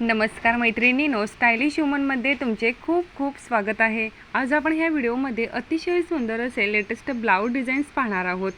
नमस्कार मैत्रिणीनो स्टायलिश ह्युमनमध्ये तुमचे खूप खूप स्वागत आहे. आज आपण ह्या व्हिडिओमध्ये अतिशय सुंदर असे लेटेस्ट ब्लाऊज डिझाईन्स पाहणार आहोत.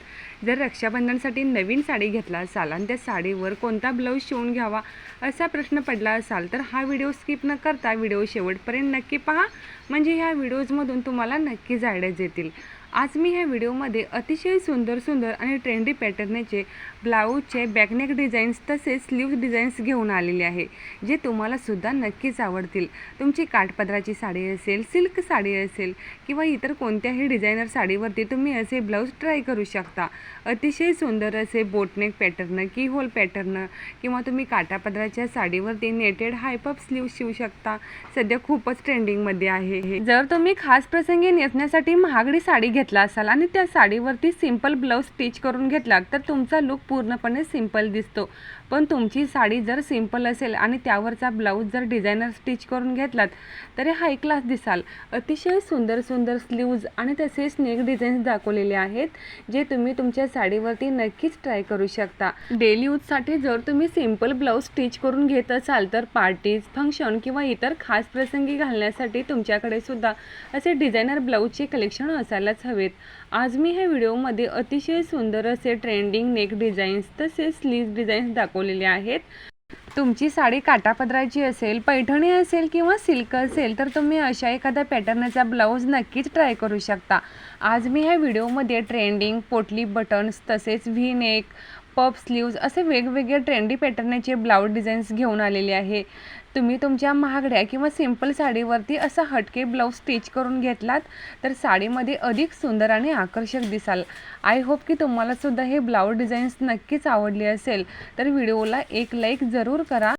जर रक्षाबंधनसाठी नवीन साडी घेतला असाल आणि त्या साडीवर कोणता ब्लाऊज शिवून घ्यावा असा प्रश्न पडला असाल तर हा व्हिडिओ स्किप न करता व्हिडिओ शेवटपर्यंत नक्की पहा. म्हणजे ह्या व्हिडिओजमधून तुम्हाला नक्कीच आयडियाज येतील आज मी ह्या व्हिडिओमध्ये अतिशय सुंदर सुंदर आणि ट्रेंडी पॅटर्नचे ब्लाऊजचे बॅकनेक डिझाईन्स तसेच स्लीव्ज डिझाईन्स घेऊन आलेले आहे जे तुम्हाला सुद्धा नक्कीच आवडतील. तुमची काठपदराची साडी असेल सिल्क साडी असेल किंवा इतर कोणत्याही डिझायनर साडीवरती तुम्ही असे ब्लाऊज ट्राय करू शकता. अतिशय सुंदर असे boat neck pattern keyhole pattern किंवा तुम्ही काठापदराच्या साडीवरती नेटेड हायपअप स्लीव शिवू शकता. सध्या खूपच ट्रेंडिंगमध्ये आहे हे. जर तुम्ही खास प्रसंगी नेसण्यासाठी महागडी साडी घेतला असाल आणि त्या साडीवरती सिंपल ब्लाऊज स्टिच करून घेतला तर तुमचा लुक पूर्णपणे सिंपल दिसतो. पण तुमची साडी जर सिंपल असेल आणि त्यावरचा ब्लाऊज जर डिझायनर स्टिच करून घेतलात तर हाय क्लास दिसाल. अतिशय सुंदर सुंदर स्लीव्ज आणि तसेच नेक डिझाईन्स दाखवलेले आहेत जे तुम्ही तुमच्या साडीवरती नक्कीच ट्राय करू शकता. डेली यूजसाठी जर तुम्ही सिंपल ब्लाऊज स्टिच करून घेत असाल तर पार्टीज फंक्शन किंवा इतर खास प्रसंगी घालण्यासाठी तुमच्याकडे सुद्धा असे डिझायनर ब्लाऊजचे कलेक्शन असायलाच हवेत. आज मी ह्या व्हिडिओमध्ये अतिशय सुंदर असे ट्रेंडिंग नेक डिझाईन्स तसेच स्लीव्ज डिझाईन्स दाखव दाखवलेले आहेत. तुमची साडी काटापदराची असेल पैठणी असेल किंवा सिल्क असेल तर तुम्ही अशा एखाद्या पॅटर्नचा ब्लाऊज नक्कीच ट्राय करू शकता. आज मी ह्या व्हिडिओमध्ये ट्रेंडिंग पोटली बटन्स तसेच व्ही नेक पप स्लीव्ज असे वेगवेगळे ट्रेंडी पॅटर्नचे ब्लाऊज डिझाईन्स घेऊन आलेले आहे. तुम्ही तुमच्या महागड्या किंवा सिंपल साडीवरती असा हटके ब्लाऊज स्टिच करून घेतलात तर साडीमध्ये अधिक सुंदर आणि आकर्षक दिसाल. आय होप की तुम्हालासुद्धा हे ब्लाऊज डिझाईन्स नक्कीच आवडली असेल. तर व्हिडिओला एक लाईक जरूर करा.